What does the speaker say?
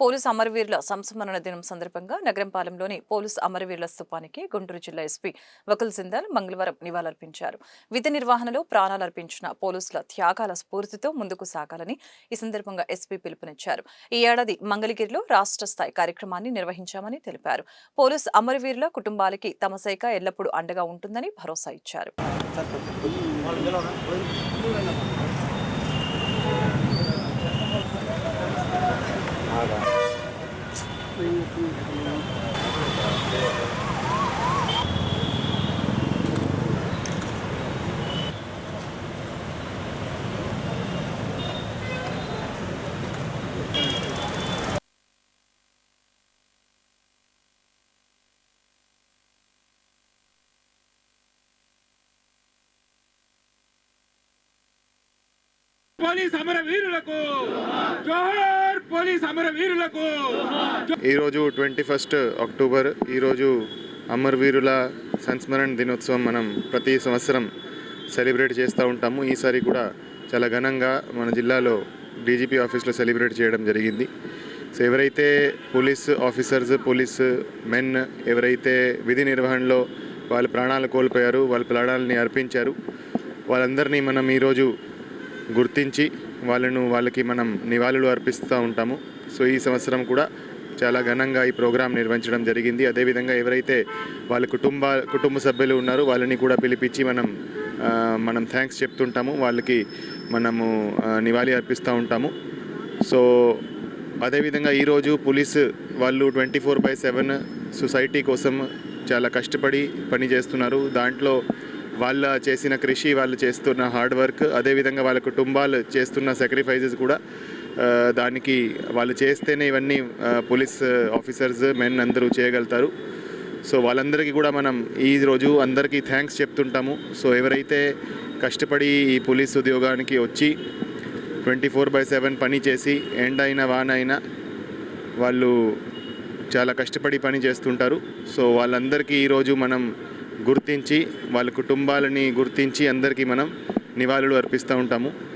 Police అమరవీరుల సంస్మరణ దినం సందర్భంగా నగరంపాలెంలోని పోలీసు అమరవీరుల స్థూపానికి గుంటూరు జిల్లా ఎస్పీ వకుల్ సిందాల్ మంగళవారం నివాళులర్పించారు. విధి నిర్వహణలో ప్రాణాలర్పించిన పోలీసుల త్యాగాల స్ఫూర్తితో ముందుకు సాగాలని ఈ సందర్భంగా ఎస్పీ పిలుపునిచ్చారు. ఈ ఏడాది మంగళగిరిలో రాష్ట్ర స్థాయి కార్యక్రమాన్ని నిర్వహించామని తెలిపారు. పోలీసు అమరవీరుల కుటుంబాలకి తమ శాఖ ఎల్లప్పుడూ అండగా ఉంటుందని భరోసా ఇచ్చారు. పోలీస్ అమర వీరులకు జోహార్ పోలీస్ ఈరోజు ట్వంటీ ఫస్ట్ అక్టోబర్ ఈరోజు అమరవీరుల సంస్మరణ దినోత్సవం మనం ప్రతి సంవత్సరం సెలబ్రేట్ చేస్తూ ఉంటాము. ఈసారి కూడా చాలా ఘనంగా మన జిల్లాలో డీజీపీ ఆఫీస్లో సెలబ్రేట్ చేయడం జరిగింది. సో ఎవరైతే పోలీస్ ఆఫీసర్స్ పోలీస్ మెన్ ఎవరైతే విధి నిర్వహణలో వాళ్ళ ప్రాణాలు కోల్పోయారు వాళ్ళ ప్రాణాలని అర్పించారు వాళ్ళందరినీ మనం ఈరోజు గుర్తించి వాళ్ళను వాళ్ళకి మనం నివాళులు అర్పిస్తూ ఉంటాము. సో ఈ సంవత్సరం కూడా చాలా ఘనంగా ఈ ప్రోగ్రాం నిర్వహించడం జరిగింది. అదేవిధంగా ఎవరైతే వాళ్ళ కుటుంబ కుటుంబ సభ్యులు ఉన్నారో వాళ్ళని కూడా పిలిపించి మనం మనం థ్యాంక్స్ చెప్తుంటాము. వాళ్ళకి మనము నివాళి అర్పిస్తూ ఉంటాము. సో అదేవిధంగా ఈరోజు పోలీసు వాళ్ళు twenty four by seven society కోసం చాలా కష్టపడి పని చేస్తున్నారు దాంట్లో వాళ్ళ చేసిన కృషి వాళ్ళు చేస్తున్న హార్డ్ వర్క్ అదేవిధంగా వాళ్ళ కుటుంబాలు చేస్తున్న సాక్రిఫైజెస్ కూడా దానికి వాళ్ళు చేస్తేనే ఇవన్నీ పోలీస్ ఆఫీసర్స్ మెన్ అందరూ చేయగలుగుతారు. సో వాళ్ళందరికీ కూడా మనం ఈ రోజు అందరికీ థ్యాంక్స్ చెప్తుంటాము. సో ఎవరైతే కష్టపడి ఈ పోలీస్ ఉద్యోగానికి వచ్చి ట్వంటీ ఫోర్ బై సెవెన్ పని చేసి ఎండ్ అయినా వాన్ అయినా వాళ్ళు చాలా కష్టపడి పని చేస్తుంటారు. సో వాళ్ళందరికీ ఈరోజు మనం గుర్తించి వాళ్ళ కుటుంబాలని గుర్తించి అందరికీ మనం నివాళులు అర్పిస్తూ ఉంటాము.